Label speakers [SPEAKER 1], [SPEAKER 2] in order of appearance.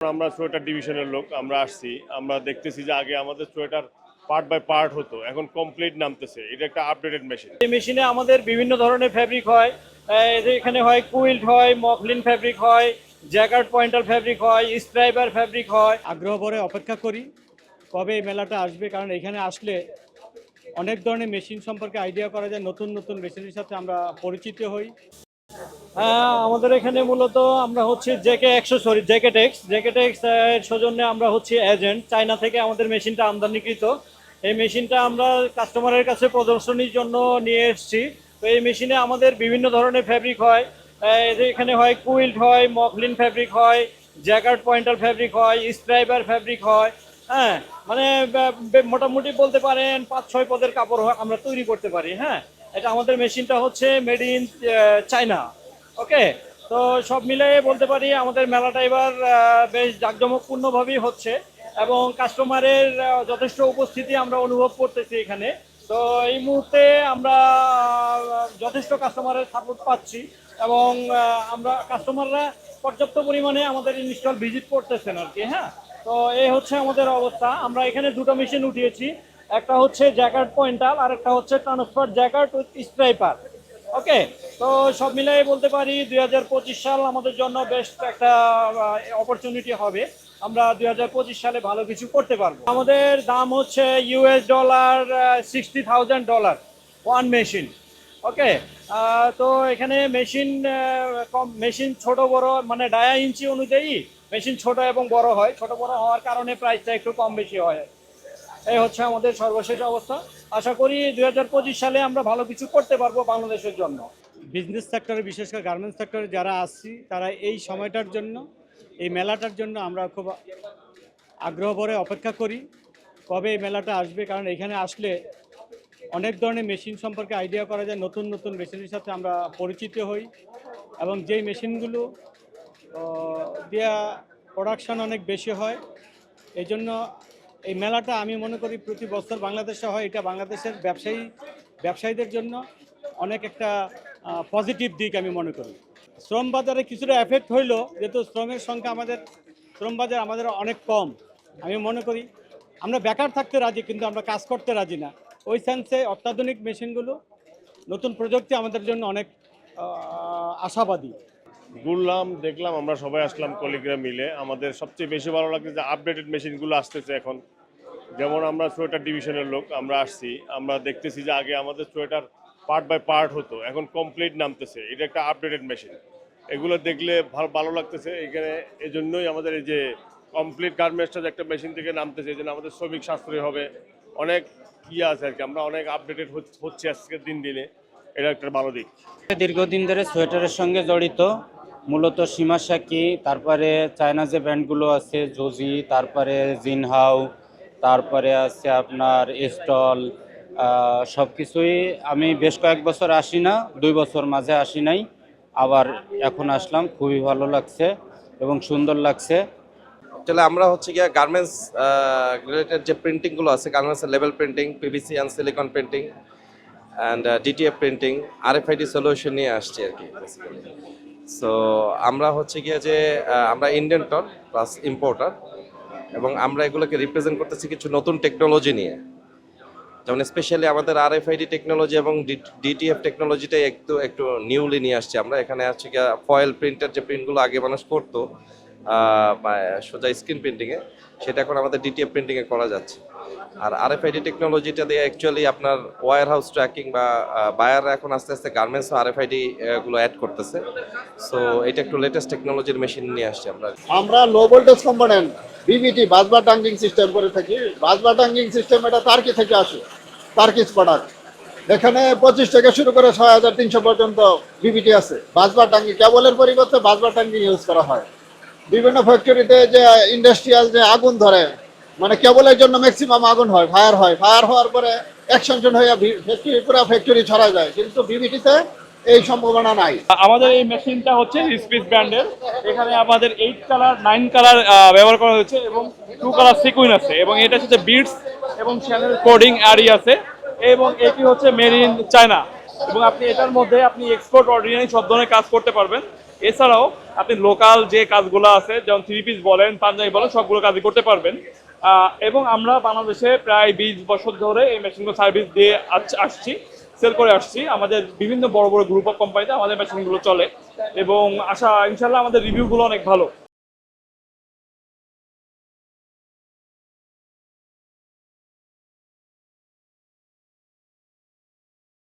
[SPEAKER 1] আমরা সোয়েটার ডিভিশনের লোক আমরা আসছি আমরা দেখতেছি যে আগে আমাদের সোয়েটার পার্ট বাই পার্ট হতো এখন কমপ্লিট নামতেছে এটা একটা আপডেটেড মেশিন।
[SPEAKER 2] এই মেশিনে আমাদের বিভিন্ন ধরনের ফ্যাব্রিক হয় এখানে হয় কুইল্ট হয় মকলিন ফ্যাব্রিক হয় জ্যাকার্ড পয়েন্টাল ফ্যাব্রিক হয় স্ট্রাইবার ফ্যাব্রিক হয়।
[SPEAKER 3] আগ্রহ ভরে অপেক্ষা করি কবে এই মেলাটা আসবে কারণ এখানে আসলে অনেক ধরনের মেশিন সম্পর্কে আইডিয়া করা যায় নতুন নতুন মেশিনের সাথে আমরা পরিচিত হই।
[SPEAKER 2] আমাদের এখানে মূলত আমরা হচ্ছে জেকে একশো, sorry JK Tex JK Tex এর সৌজন্যে আমরা হচ্ছে এজেন্ট। চায়না থেকে আমাদের মেশিনটা আমদানিকৃত। এই মেশিনটা আমরা কাস্টমারের কাছে প্রদর্শনীর জন্য নিয়ে এসেছি। তো এই মেশিনে আমাদের বিভিন্ন ধরনের ফ্যাব্রিক হয়। এখানে হয় কুইল্ট হয়, মকলিন ফ্যাব্রিক হয়, জ্যাকার্ড পয়েন্টাল ফ্যাব্রিক হয়, স্ট্রাইবার ফ্যাব্রিক হয়। হ্যাঁ মানে মোটামুটি বলতে পারেন পাঁচ, ছয় পদের কাপড় আমরা তৈরি করতে পারি। হ্যাঁ এটা আমাদের মেশিনটা হচ্ছে মেড ইন চায়না। ওকে, তো সব মিলে বলতে পারি আমাদের মেলাটা এবার বেশ জাঁকজমকপূর্ণভাবেই হচ্ছে এবং কাস্টমারের যথেষ্ট উপস্থিতি আমরা অনুভব করতেছি এখানে। তো এই মুহূর্তে আমরা যথেষ্ট কাস্টমারের সাপোর্ট পাচ্ছি এবং আমরা কাস্টমাররা পর্যাপ্ত পরিমাণে আমাদের ইনস্টল ভিজিট করতেছেন আর কি হ্যাঁ? তো এই হচ্ছে আমাদের অবস্থা। আমরা এখানে দুটো মেশিন উঠিয়েছি। একটা হচ্ছে জ্যাকার্ড পয়েন্টাল আর একটা হচ্ছে transfer jacquard with striper. Okay তো সব মিলাই বলতে পারি দু হাজার পঁচিশ সাল আমাদের জন্য বেস্ট একটা অপরচুনিটি হবে। আমরা দু হাজার পঁচিশ সালে ভালো কিছু করতে পারব। আমাদের দাম হচ্ছে US dollar sixty thousand dollar one machine okay তো এখানে মেশিন কম মেশিন ছোট বড় মানে ডায়া ইঞ্চি অনুযায়ী মেশিন ছোট এবং বড় হয়। ছোট বড় হওয়ার কারণে প্রাইসটা একটু কম বেশি হয়। এই হচ্ছে আমাদের সর্বশেষ অবস্থা। আশা করি দু হাজার পঁচিশ সালে আমরা ভালো কিছু করতে পারব বাংলাদেশের জন্য।
[SPEAKER 3] বিজনেস সেক্টরে বিশেষ করে গার্মেন্টস সেক্টরে যারা আসছি তারা এই সময়টার জন্য, এই মেলাটার জন্য আমরা খুব আগ্রহ ভরে অপেক্ষা করি কবে এই মেলাটা আসবে। কারণ এখানে আসলে অনেক ধরনের মেশিন সম্পর্কে আইডিয়া করা যায়, নতুন নতুন মেশিনের সাথে আমরা পরিচিত হই এবং যেই মেশিনগুলো দেওয়া প্রোডাকশন অনেক বেশি হয়। এই জন্য এই মেলাটা আমি মনে করি প্রতি বছর বাংলাদেশে হয়। এটা বাংলাদেশের ব্যবসায়ী, ব্যবসায়ীদের জন্য অনেক একটা পজিটিভ দিক আমি মনে করি। শ্রম বাজারে কিছুটা এফেক্ট হইল, যেহেতু শ্রমের সংখ্যা আমাদের, শ্রম বাজার আমাদের অনেক কম। আমি মনে করি আমরা বেকার থাকতে রাজি, কিন্তু আমরা কাজ করতে রাজি না। ওই সেন্সে অত্যাধুনিক মেশিনগুলো নতুন প্রযুক্তি আমাদের জন্য অনেক আশাবাদী।
[SPEAKER 1] ঘুরলাম, দেখলাম, আমরা সবাই আসলাম কলিগরা মিলে। আমাদের সবচেয়ে বেশি ভালো লাগছে যে আপডেটেড মেশিনগুলো আসতেছে এখন। যেমন আমরা সোয়েটার ডিভিশনের লোক, আমরা আসছি, আমরা দেখতেছি যে আগে আমাদের সোয়েটার পার্ট বাই পার্ট হতো, এখন কমপ্লিট নামতেছে। এটা একটা আপডেটেড মেশিন এগুলো দেখলে ভালো ভালো লাগতেছে। এখানে এই জন্যই আমাদের এই যে কমপ্লিট গার্মেন্টসটা একটা মেশিন থেকে নামতেছে এই জন্য আমাদের শ্রমিক সাশ্রয় হবে। অনেক ইয়ে আছে আর কি, আমরা অনেক আপডেটেড হচ্ছে আজকের দিন দিনে। এটা একটা ভালো দিক।
[SPEAKER 4] দীর্ঘদিন ধরে সোয়েটারের সঙ্গে জড়িত। মূলত সীমা সাকি তারপরে চায়না যে ব্যান্ডগুলো আছে, জোজি, তারপরে জিনহাউ তারপরে আছে আপনার স্টল সব কিছুই আমি বেশ কয়েক বছর আসি না, দুই বছর মাঝে আসি নাই, আবার এখন আসলাম, খুবই ভালো লাগছে এবং সুন্দর লাগছে।
[SPEAKER 5] তাহলে আমরা হচ্ছে গিয়ে গার্মেন্টস রিলেটেড যে প্রিন্টিংগুলো আছে গার্মেন্টসের level printing PVC and silicon printing and DTF printing R RFID solution নিয়ে আসছি আর কি সো আমরা হচ্ছে গিয়ে যে আমরা ইন্ডেন্টর প্লাস ইম্পোর্টার এবং আমরা এগুলোকে রিপ্রেজেন্ট করতেছি কিছু নতুন টেকনোলজি নিয়ে। যেমন স্পেশালি আমাদের আর এফ আইডি টেকনোলজি এবং ডিটিএফ টেকনোলজিটাই একটু একটু নিউলি নিয়ে আসছে। আমরা এখানে আসছি ফয়েল প্রিন্টার যে প্রিন্টগুলো আগে মানুষ করতো সোজা স্ক্রিন প্রিন্টিংয়ে সেটা এখন আমাদের ডিটিএফ প্রিন্টিংয়ে করা যাচ্ছে। আর আর এফ আরএফআইডি টেকনোলজিটা দিয়ে অ্যাকচুয়ালি আপনার ওয়ার হাউস ট্র্যাকিং বা বায়াররা এখন আস্তে আস্তে গার্মেন্টস আরএফআইডি গুলো অ্যাড করতেছে। সো এটা একটু লেটেস্ট টেকনোলজির মেশিন নিয়ে আসছে আমরা।
[SPEAKER 6] আমরা low voltage component BBT busbar trunking system করে থাকি। বাসবার টাঙ্গিং সিস্টেম এটা তার তার্কি থেকে আসে তার্কিস প্রোডাক্ট এখানে পঁচিশ থেকে শুরু করে ছয় হাজার তিনশো পর্যন্ত বিবিটি আছে। বাসবার টাঙ্গি কেবলের পরিবর্তে বাসবার টাঙ্গি ইউজ করা হয়। বিভিন্ন ফ্যাক্টরিতে যে ইন্ডাস্ট্রিয়াল যে আগুন ধরে মানে কেবলের জন্য ম্যাক্সিমাম আগুন হয় ফায়ার হয়। ফায়ার হওয়ার পরে এক্সটেনশন হয়ে ফ্যাক্টরি পুরো ফ্যাক্টরি ছড়া যায়। কিন্তু বিবিটিতে এই সম্ভাবনা নাই।
[SPEAKER 7] আমাদের এই মেশিনটা হচ্ছে স্পিস ব্র্যান্ডের এখানে আমাদের এইট কালার নাইন কালার ব্যবহার করা হয়েছে এবং টু কালার সিকুইন আছে এবং এটা হচ্ছে বিটস এবং চ্যানেল কোডিং অ্যাডি আছে এবং এটি হচ্ছে মেড ইন চায়না এবং আপনি এটার মধ্যে আপনি এক্সপোর্ট অর্ডিনারি সব ধরনের কাজ করতে পারবেন। এছাড়াও আপনি লোকাল যে কাজগুলো আছে, যেমন থ্রি পিস বলেন, পাঞ্জাবি বলেন, সবগুলো কাজই করতে পারবেন। এবং আমরা বাংলাদেশে প্রায় বিশ বছর ধরে এই মেশিনগুলো সার্ভিস দিয়ে আস- আসছি সেল করে আসছি। আমাদের বিভিন্ন বড় বড় গ্রুপ অফ কোম্পানিতে আমাদের মেশিনগুলো চলে। এবং আশা ইনশাল্লাহ আমাদের রিভিউগুলো অনেক ভালো।